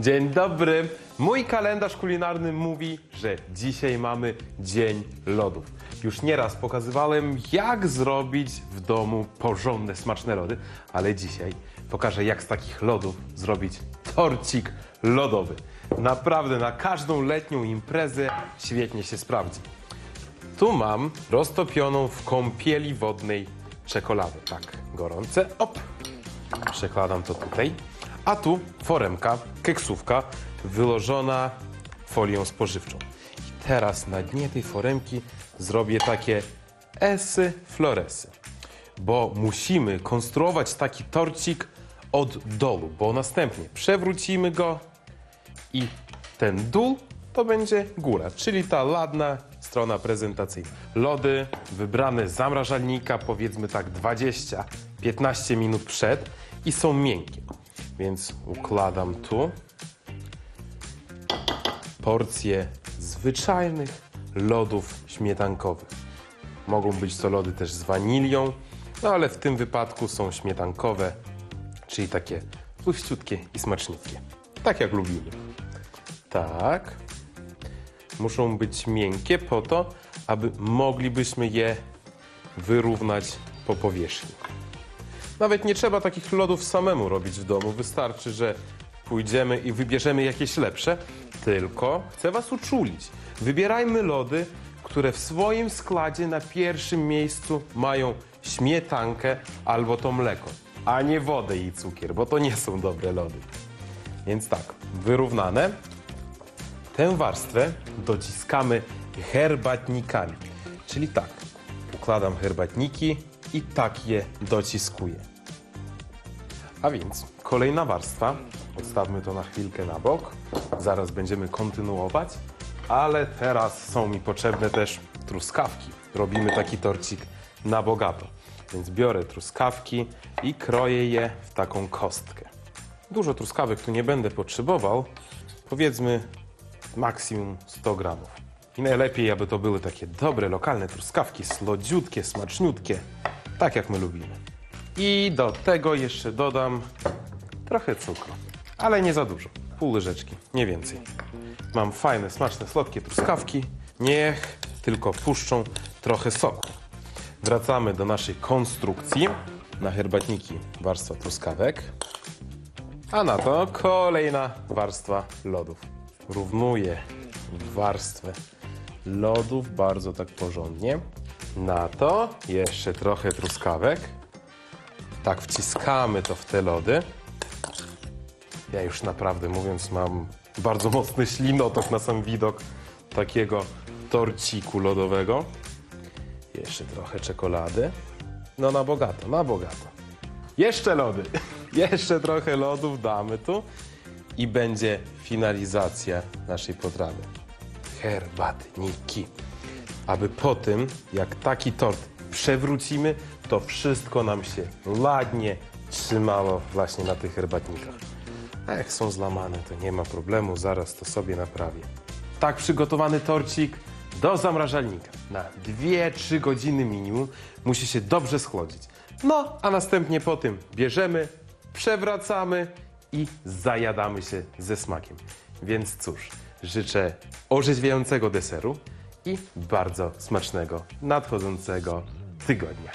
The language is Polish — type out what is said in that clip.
Dzień dobry. Mój kalendarz kulinarny mówi, że dzisiaj mamy Dzień Lodów. Już nieraz pokazywałem, jak zrobić w domu porządne, smaczne lody, ale dzisiaj pokażę, jak z takich lodów zrobić torcik lodowy. Naprawdę na każdą letnią imprezę świetnie się sprawdzi. Tu mam roztopioną w kąpieli wodnej czekoladę. Tak, gorące. Op! Przekładam to tutaj. A tu foremka, keksówka wyłożona folią spożywczą. I teraz na dnie tej foremki zrobię takie esy floresy. Bo musimy konstruować taki torcik od dołu, bo następnie przewrócimy go i ten dół to będzie góra, czyli ta ładna strona prezentacyjna. Lody wybrane z zamrażalnika, powiedzmy tak 20-15 minut przed i są miękkie. Więc układam tu porcje zwyczajnych lodów śmietankowych. Mogą być to lody też z wanilią, no ale w tym wypadku są śmietankowe, czyli takie tłuściutkie i smaczniutkie. Tak jak lubimy. Tak. Muszą być miękkie po to, aby moglibyśmy je wyrównać po powierzchni. Nawet nie trzeba takich lodów samemu robić w domu. Wystarczy, że pójdziemy i wybierzemy jakieś lepsze. Tylko chcę Was uczulić. Wybierajmy lody, które w swoim składzie na pierwszym miejscu mają śmietankę albo to mleko, a nie wodę i cukier, bo to nie są dobre lody. Więc tak, wyrównane. Tę warstwę dociskamy herbatnikami. Czyli tak, układam herbatniki i tak je dociskuję. A więc kolejna warstwa. Odstawmy to na chwilkę na bok. Zaraz będziemy kontynuować. Ale teraz są mi potrzebne też truskawki. Robimy taki torcik na bogato. Więc biorę truskawki i kroję je w taką kostkę. Dużo truskawek tu nie będę potrzebował. Powiedzmy maksimum 100 gramów. I najlepiej, aby to były takie dobre, lokalne truskawki, słodziutkie, smaczniutkie, tak jak my lubimy. I do tego jeszcze dodam trochę cukru, ale nie za dużo, pół łyżeczki, nie więcej. Mam fajne, smaczne, słodkie truskawki, niech tylko puszczą trochę soku. Wracamy do naszej konstrukcji. Na herbatniki warstwa truskawek, a na to kolejna warstwa lodów. Równuję warstwę lodów bardzo tak porządnie. Na to jeszcze trochę truskawek. Tak wciskamy to w te lody. Ja już naprawdę mówiąc mam bardzo mocny ślinotok na sam widok takiego torciku lodowego. Jeszcze trochę czekolady. No na bogato, na bogato. Jeszcze lody. Jeszcze trochę lodów damy tu i będzie finalizacja naszej potrawy. Herbatniki. Aby po tym, jak taki tort przewrócimy, to wszystko nam się ładnie trzymało właśnie na tych herbatnikach. A jak są złamane, to nie ma problemu, zaraz to sobie naprawię. Tak przygotowany torcik do zamrażalnika na 2-3 godziny minimum musi się dobrze schłodzić. No, a następnie po tym bierzemy, przewracamy i zajadamy się ze smakiem. Więc cóż, życzę orzeźwiającego deseru i bardzo smacznego nadchodzącego tygodnia.